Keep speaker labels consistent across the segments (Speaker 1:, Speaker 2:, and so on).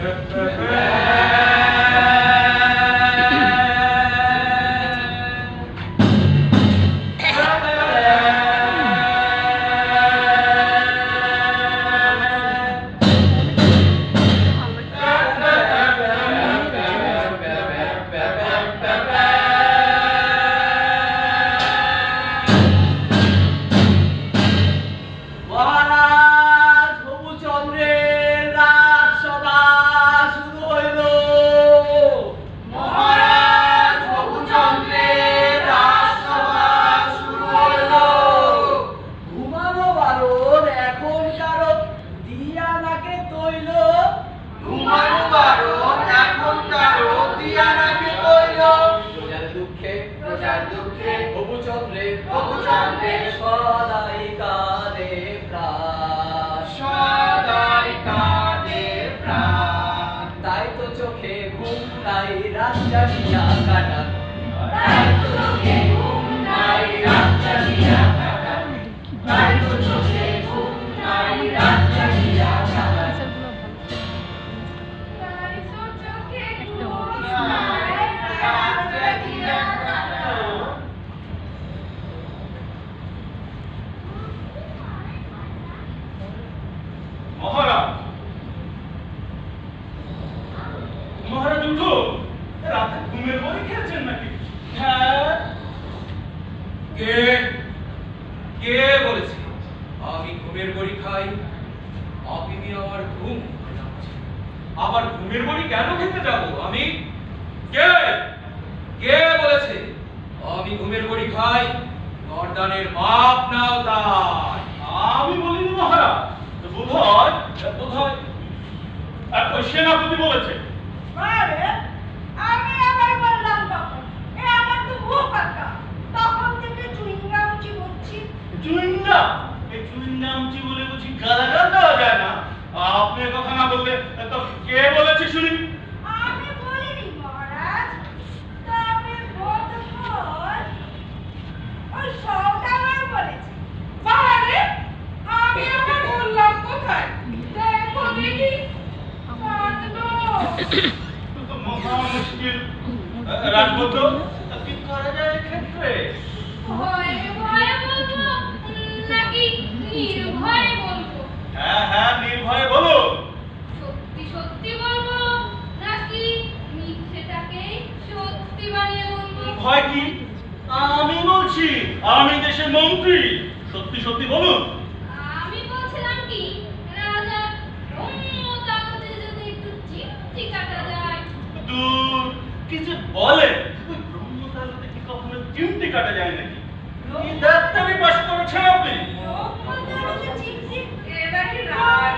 Speaker 1: Yeah. তাই তো চোখে ঘুম নাই জাগিয়া কাটা
Speaker 2: উঠো রাতে ঘুমের বই খেয়েছেন নাকি?
Speaker 1: হ্যাঁ।
Speaker 3: কে? কে বলেছে? আমি ঘুমের বড়ি খাই আপনি আমার ঘুম আবার ঘুমের বড়ি কেন খেতে যাব আমি? কে? কে বলেছে? আমি ঘুমের বড়ি খাই গর্দানের মাপ নাও তাই।
Speaker 2: আমি বলিনি মহারাজ বোধ হয় বোধ হয় সেনাপতি বলেছে
Speaker 4: আরে আমি আবার বললাম তখন এ আমার তো ভুল কাকা তখন থেকে চুইংগাম চিবুচ্ছি
Speaker 2: চুইংগা এই গালাগাল দেওয়া যায় না। আপনি কথা না বললে তো কে বলেছে শুনি?
Speaker 4: আমি বলিনি মহারাজ। তবে বোধ ওই সওদাগর বলেছে। বারে আমি আবার বললাম কোথায়? দেখো দেখি। কাঁদলো
Speaker 2: তো মহা মুশকিল। রাজপুত্র কি করা যায় এক্ষেত্রে?
Speaker 5: ভয়ে ভয়ে বলব নাকি নির্ভয়ে বলব
Speaker 2: হ্যাঁ হ্যাঁ নির্ভয়ে বলো
Speaker 5: সত্যি সত্যি বলব নাকি মিথ্যেটাকেই সত্যি বানিয়ে বলব
Speaker 2: ভয় কি বলছি আমি দেশের মন্ত্রী। সত্যি সত্যি বলুন।
Speaker 5: আমি বলছিলাম কি রাজা ব্রহ্মতাগতে যদি একটু চিমটি কাটা যায়।
Speaker 2: দূর কি যে ওই ব্রহ্মতালতে কি কখনো চিমটি কাটা যায় নাকি? কি ডাক্তারি পাশ করেছেন আপনি?
Speaker 4: ব্রহ্মতারকে চিমচিম এটা কি রাজ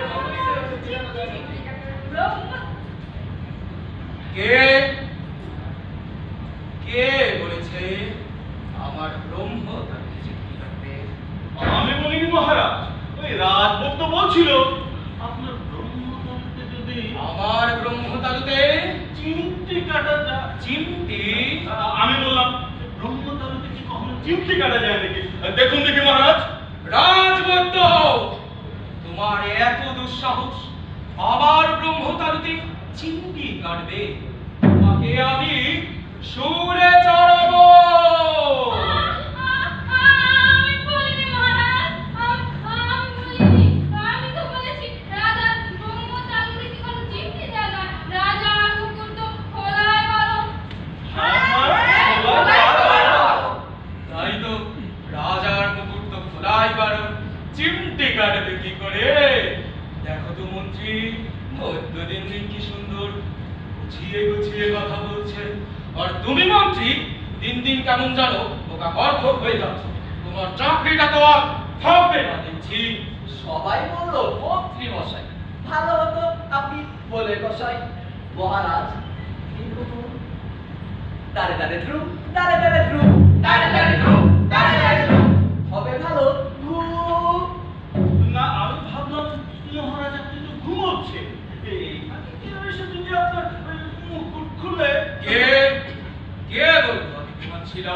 Speaker 3: কে বলেছে আমার ব্রহ্ম তাকে চিঠি রাখতে
Speaker 2: আমি বলিনি মহারাজ ওই রাজভক্ত বলছিল আপনার ব্রহ্মতালতে যদি
Speaker 3: আমার ব্রহ্মতালুতে
Speaker 2: চিমটি কাটা যায়।
Speaker 3: চিমটি?
Speaker 2: আমি বললাম ব্রহ্মতালতে কি কখনো চিমটি কাটা যায় নাকি? দেখুন দেখি মহারাজ।
Speaker 3: রাজবদ্ধ তোমার এত দুঃসাহস আবার ব্রহ্মতালুতে চিমটি কাটবে? তোমাকে আমি সুরে দেখো মন্ত্রী, মধ্যদিন দিন কি সুন্দর গুছিয়ে গুছিয়ে কথা বলছে। আর তুমি মন্ত্রী, দিন দিন কেমন জানো, বোকা হয়ে যাচ্ছে। তোমার চাকরিটা তো আর থাকবে না, দেখছি।
Speaker 1: সবাই বলল, মন্ত্রী মশাই, ভালো হতো আপনি বলে কষাই। মহারাজ দাঁড়ে দাঁড়ে ধ্রুব দাঁড়ে দাঁড়ে ধ্রুব ছিল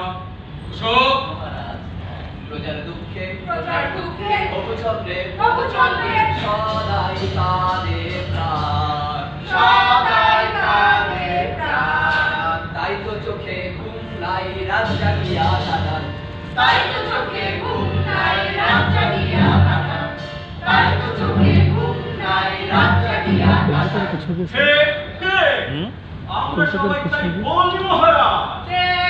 Speaker 1: দুঃখে
Speaker 4: প্রজার দুঃখে অপছন্দে চোখে ঘুম নাই রাত চোখে ঘুম নাই রাত জাগিয়া
Speaker 2: চোখে আমরা সবাই বলি মহারাজ।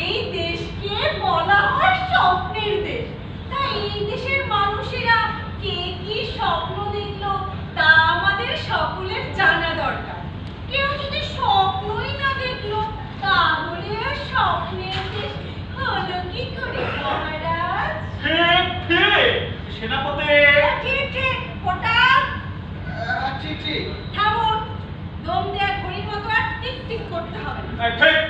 Speaker 4: এই দেশকে বলা হয় স্বপ্নের দেশ। তাই এই দেশের মানুষেরা কে কি স্বপ্ন দেখল তা আমাদের সকলের জানা দরকার। কেউ যদি স্বপ্নই না দেখল তাহলে আর স্বপ্নের দেশ হলো কি করে মহারাজ?
Speaker 2: সেনাপতি?
Speaker 4: ঠিক ঠিক ওটা
Speaker 1: ঠিক ঠিক
Speaker 4: থামুন দম দেয়া ঘড়ির মতো আর টিক টিক করতে হবে না।
Speaker 2: ঠিক।